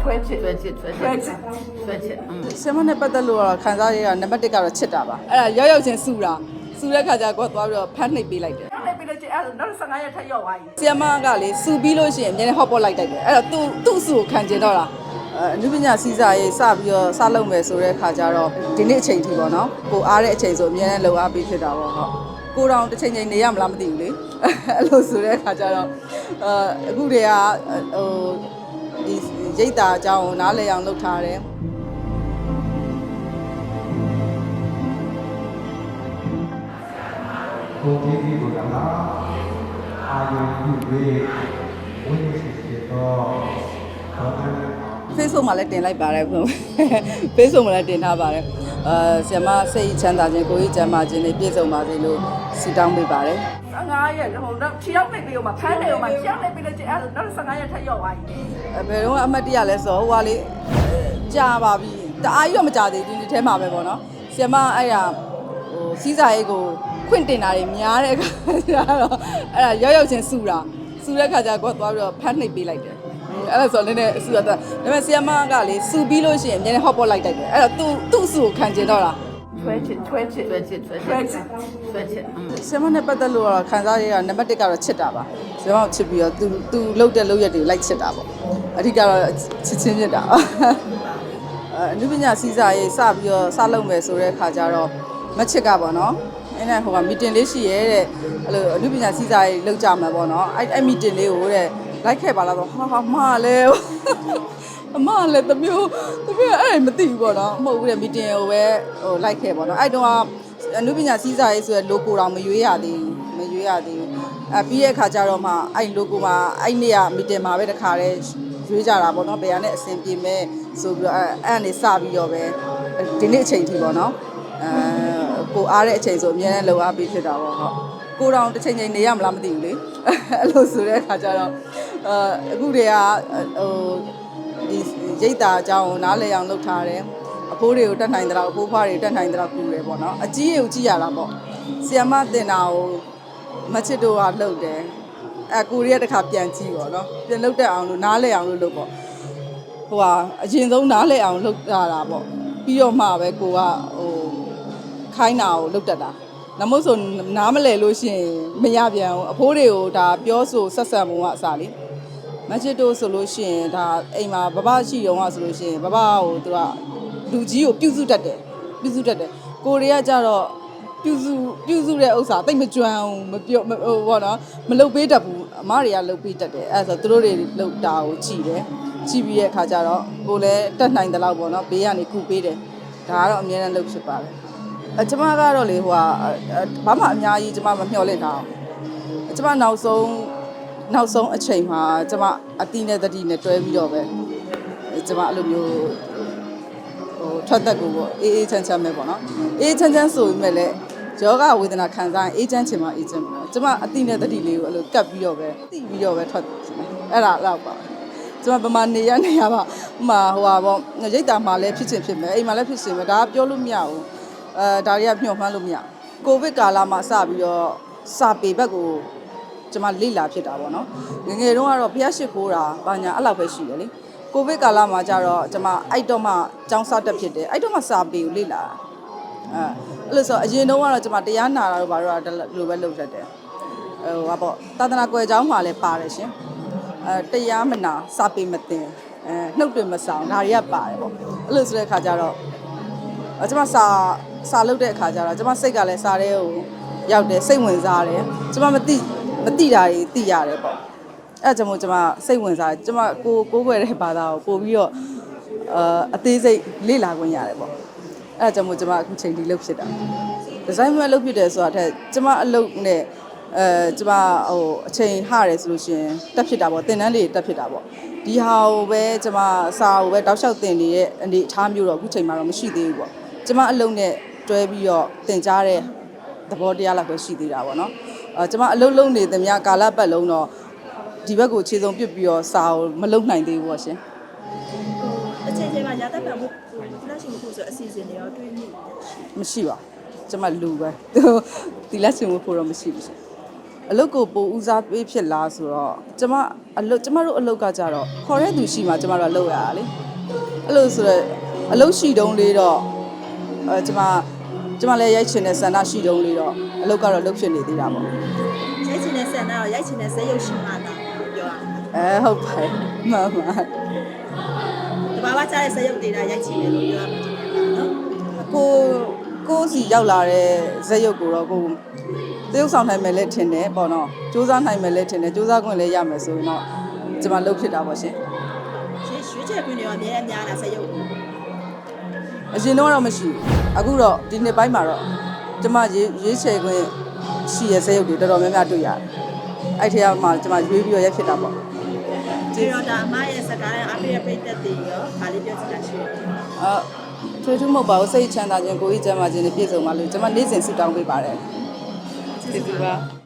ဆွဲချစ်ဆွဲချစ်ဆွဲချစ်ဆွဲချစ်อืมဆင်မနဲ့ပတ်သက်လို့ကတော့ခံစားရတာနံပါတ်1ကတော့ချစ်တာပါအဲ့ဒါရောက်ရောက်ချင်းစူတာစူတဲ့ခါကျကိုကသွားပြီးတော့ဖမ်းနှိပ်ပေးလိုက်တယ်နောက်လည်းပြီးလို့ချင်းအဲ့ဒါနောက်15ရက်ထပ်ရောက်သွားပြီဆီယမကလေစူပြီးလို့ရှိရင်အများနဲ့ဟော့ပေါ့လိုက်တိုက်တယ်အဲ့တော့သူ့သူ့စူကိုခံကျင်တော့တာအဲအနုပညာစီစာရေးစပြီးတော့စလုပ်မယ်ဆိုတဲ့ခါကျတော့ဒီနေ့အချိန်ထိပေါ့နော်ကိုအားတဲ့အချိန်ဆိုအများနဲ့လုံအားပေးဖြစ်တာပေါ့ဟုတ်ကိုတောင်တစ်ချိန်ချိန်နေရမလားမသိဘူးလေအဲ့လိုဆိုတဲ့ခါကျတော့အဲအခုတည်းကဟိုဒီ ရိတ်တာအကြောင်းကိုနားလည်အောင်လုပ်ထားတယ်ကိုကြီးကြီးကိုလည်းအာယုပြု၍ဝိနည်းရှိတော့ခေါ်တယ် Facebook မှာလည်းတင်လိုက်ပါတယ် Facebook မှာလည်းတင်ထားပါတယ်အဲဆီယမစိတ်ချမ်းသာခြင်းကိုယ်ကြီးချမ်းသာခြင်းတွေပြည့်စုံပါစေလို့ဆုတောင်းပေးပါတယ် 15ရက်ဟိုတော့ချီရောက်နေပြီးတော့မှဖမ်းနေတော့မှချီရောက်နေပြီးလို့ချင်းအဲ့ဒါနောက်15ရက်ထပ်ရောက်သွားပြီအဘယ်တော့အမတ်တရလဲဆိုတော့ဟိုကလေကြာပါပြီတအားကြီးတော့မကြာသေးဘူးဒီထဲမှာပဲပေါ့နော်ဆီယမအဲ့ရဟိုစီးစာရေးကိုခွင့်တင်တာတွေများတဲ့အခါကျတော့အဲ့ဒါရောက်ရောက်ချင်းစူတာစူတဲ့ခါကျကိုကသွားပြီးတော့ဖမ်းနှိပ်ပေးလိုက်တယ်အဲ့ဒါဆိုလည်းနည်းနည်းစူတာဒါပေမဲ့ဆီယမကလေစူပြီးလို့ရှိရင်အများနဲ့ဟော့ပေါ့လိုက်တိုက်တယ်အဲ့တော့သူ့သူ့စူကိုခံကျင်တော့တာ ဆွဲချစ်ဆွဲချစ်ဆွဲချစ်ဆွဲချစ်ဆွဲချစ်อืม ဆင်မနဲ့ပတ်သက်လို့ကတော့ခံစားရတာနံပါတ်1ကတော့ချစ်တာပါဆင်မကိုချစ်ပြီးတော့ तू तू လှုပ်တဲ့လှုပ်ရက်တွေလိုက်ချစ်တာပေါ့အဓိကတော့ချစ်ချင်းမြတ်တာအဲအနုပညာစီစာရေးစပြီးတော့စလုပ်မယ်ဆိုတဲ့ခါကျတော့မချစ်ကပေါ့နော်အဲ့နဲ့ဟိုကမီတင်လေးရှိရဲတဲ့အဲ့လိုအနုပညာစီစာရေးလုပ်ကြမှာပေါ့နော်အဲ့အဲ့မီတင်လေးကိုတဲ့လိုက်ခဲ့ပါလားတော့ဟာဟာမှားလဲ အမလည်းတမျိုးတမျိုးအဲ့မသိဘူးပေါ့နော်မဟုတ်ဘူးတဲ့မီတင်ကိုပဲဟိုလိုက်ခဲ့ပေါ့နော်အဲ့တုန်းကအနုပညာစီစာရေးဆိုတဲ့ logo တောင်မရွေးရသေးဘူးမရွေးရသေးဘူးအပြီးရဲ့ခါကျတော့မှအဲ့ logo မှာအဲ့နေ့ကမီတင်မှာပဲတခါတည်းရွေးကြတာပေါ့နော်ဘယ်ဟာနဲ့အဆင်ပြေမဲ့ဆိုပြီးတော့အဲ့အဲ့ကနေစပြီးတော့ပဲဒီနေ့အချိန်ထိပေါ့နော်အဲကိုအားတဲ့အချိန်ဆိုအများနဲ့လုံအားပေးဖြစ်တာပေါ့ဟုတ်ကိုတောင်တစ်ချိန်ချိန်နေရမလားမသိဘူးလေအဲ့လိုဆိုတဲ့အခါကျတော့အဲအခုတည်းကဟို ဒီရိတ်တာအကြောင်းကိုနားလည်အောင်လုပ်ထားတယ်အဖိုးတွေကိုတတ်နိုင်တယ်လို့အဖိုးဖွားတွေတတ်နိုင်တယ်လို့ကူတယ်ပေါ့နော်အကြီးတွေကိုကြည့်ရတာပေါ့ဆီယမတင်တာကိုမချစ်တို့ကလှုပ်တယ်အဲကိုရီးယားတစ်ခါပြန်ကြည့်ပေါ့နော်ပြန်လှုပ်တဲ့အောင်လို့နားလည်အောင်လို့လုပ်ပေါ့ဟိုဟာအရင်ဆုံးနားလည်အောင်လုပ်တာတာပေါ့ပြီးတော့မှပဲကိုကဟိုခိုင်းတာကိုလုပ်တတ်တာနမို့ဆိုနားမလဲလို့ရှိရင်မရပြန်ဘူးအဖိုးတွေကိုဒါပြောဆိုဆက်ဆံမှုကအစားလေး မချစ်တို့ဆိုလို့ရှိရင်ဒါအိမ်မှာဘဘရှိတုံးကဆိုလို့ရှိရင်ဘဘကိုသူကလူကြီးကိုပြုစုတတ်တယ်ပြုစုတတ်တယ်ကိုရီးယားကျတော့ပြုစုပြုစုတဲ့ဥစ္စာတိတ်မကြွမ်းဘူးမပြောမဟိုဘောနော်မလုပ်ပေးတတ်ဘူးအမတွေကလုပ်ပေးတတ်တယ်အဲ့ဒါဆိုသူတို့တွေလုပ်တာကိုကြည်တယ်ကြည်ပြီးတဲ့အခါကျတော့ကိုလည်းတက်နိုင်တဲ့လောက်ပေါ့နော်ဘေးကနေကုပေးတယ်ဒါကတော့အများနဲ့လုပ်ဖြစ်ပါတယ်အကျမကတော့လေဟိုဟာဘာမှအများကြီးကျမမမျှော်လင့်တာအောင်ကျမနောက်ဆုံး နောက်ဆုံးအချိန်မှာကျမအတီးနဲ့တတိနဲ့တွဲပြီးတော့ပဲကျမအဲ့လိုမျိုးဟိုထွက်သက်ကိုပေါ့အေးအေးချမ်းချမ်းပဲပေါ့နော်အေးချမ်းချမ်းဆိုပေမဲ့လည်းယောဂဝေဒနာခံစားရင်အေးချမ်းချင်မှအေးချမ်းမှာကျမအတီးနဲ့တတိလေးကိုအဲ့လိုကပ်ပြီးတော့ပဲတိပြီးတော့ပဲထွက်အဲ့ဒါတော့ပါကျမဗမာနေရနေရပါဥမာဟိုပါပေါ့ရိတ်တာမှာလည်းဖြစ်ချင်ဖြစ်မယ်အိမ်မှာလည်းဖြစ်ချင်မယ်ဒါကပြောလို့မရဘူးအဲဒါတွေကမျှော်မှန်းလို့မရကိုဗစ်ကာလမှာစပြီးတော့စာပေဘက်ကို ကျမလိလာဖြစ်တာပေါ့နော်ငယ်ငယ်တုန်းကတော့ဖျက်ရှိခိုးတာဘာညာအဲ့လောက်ပဲရှိတယ်လေကိုဗစ်ကာလမှာကျတော့ကျမအဲ့တော့မှចောင်းစားတက်ဖြစ်တယ်အဲ့တော့မှစာပေကိုလိလာအဲအဲ့လိုဆိုအရင်တုန်းကတော့ကျမတရားနာတာတော့ဘာလို့လဲလိုပဲလုပ်တတ်တယ်ဟိုဟာပေါ့သာသနာကွယ်ကျောင်းမှာလည်းပါတယ်ရှင်အဲတရားမနာစာပေမသိအဲနှုတ်တွေမဆောင်ဒါတွေကပါတယ်ပေါ့အဲ့လိုဆိုတဲ့အခါကျတော့အကျမစာစာလုပ်တဲ့အခါကျတော့ကျမစိတ်ကလည်းစာထဲကိုရောက်တယ်စိတ်ဝင်စားတယ်ကျမမသိ မသိတာတွေသိရတယ်ပေါ့အဲ့ဒါကြောင့်မို့ကျမစိတ်ဝင်စားတယ်ကျမကိုကိုးကွယ်တဲ့ဘာသာကိုပို့ပြီးတော့အာအသေးစိတ်လေ့လာခွင့်ရတယ်ပေါ့အဲ့ဒါကြောင့်မို့ကျမအခုချိန်ဒီလုပ်ဖြစ်တာဒီဇိုင်းမဲ့လုပ်ဖြစ်တယ်ဆိုတာထက်ကျမအလုပ်နဲ့အဲကျမဟိုအချိန်ဟရတယ်ဆိုလို့ရှိရင်တက်ဖြစ်တာပေါ့သင်တန်းတွေတက်ဖြစ်တာပေါ့ဒီဟာကိုပဲကျမစာကိုပဲတောက်လျှောက်သင်နေတဲ့အနေအထားမျိုးတော့အခုချိန်မှာတော့မရှိသေးဘူးပေါ့ကျမအလုံးနဲ့တွဲပြီးတော့တင်ကြားတဲ့သဘောတရားလောက်ပဲရှိသေးတာပေါ့နော် အဲကျမအလုံးလုံးနေသမျှကာလပတ်လုံးတော့ဒီဘက်ကိုခြေစုံပစ်ပြီးတော့စာကိုမလုံနိုင်သေးဘူးပေါ့ရှင်အချိန်ချင်းမှာရာသက်ပံမှုလက်ရှိမှုဆိုအစီအစဉ်တွေရောတွေးမိတယ်ရှိမရှိပါဘူးကျမလူပဲသူဒီလက်စင်ဝတ်ဖို့တော့မရှိဘူးရှင်အအလုပ်ကိုပိုဦးစားပေးဖြစ်လားဆိုတော့ကျမအလုပ်ကျမတို့အလုပ်ကကြတော့ခေါ်တဲ့သူရှိမှကျမတို့ကလုပ်ရတာလေအဲ့လိုဆိုတော့အလုပ်ရှိတုံးလေးတော့အဲကျမ ကျမလည်းရိုက်ချင်တဲ့ဆန္ဒရှိတုံးလေးတော့အလုပ်ကတော့လုပ်ဖြစ်နေသေးတာပေါ့ရိုက်ချင်တဲ့ဆန်တော့ရိုက်ချင်တဲ့ဇက်ရုပ်ရှင်မှတာပြောရအဲဟုတ်ပါတယ်မှန်ပါတဘာဝချတဲ့ဇက်ရုပ်တွေဒါရိုက်ချင်တယ်လို့ပြောရမှာနော်ကိုကိုစီရောက်လာတဲ့ဇက်ရုပ်ကိုတော့ကိုတရုပ်ဆောင်နိုင်မယ်လဲထင်တယ်ပေါ့နော်စူးစမ်းနိုင်မယ်လဲထင်တယ်စူးစမ်းခွင့်လဲရမယ်ဆိုရင်တော့ကျမလုပ်ဖြစ်တာပေါ့ရှင်ရှင်ရွှေချက်ခွင့်တွေကအများအများလားဇက်ရုပ် အရင်တော့တော့မရှိဘူးအခုတော့ဒီနှစ်ပိုင်းမှာတော့ကျမရေးရေးချယ်ခွင့်ရှိရဲ့ဇက်ရုပ်တွေတော်တော်များများတွေ့ရတယ်အဲ့ထဲမှာကျမရွေးပြီးတော့ရက်ဖြစ်တာပေါ့ဒီတော့ဒါအမရဲ့စကားနဲ့အဖေရဲ့ပြည့်သက်တွေရောဗာလေးပြောချင်တာရှိတယ်အာထွေးထူးမဟုတ်ပါဘူးစိတ်ချမ်းသာခြင်းကိုယ်ကြီးကျမ်းမာခြင်းနဲ့ပြည့်စုံပါလို့ကျမနေ့စဉ်ဆုတောင်းပေးပါတယ်ကျေးဇူးပါ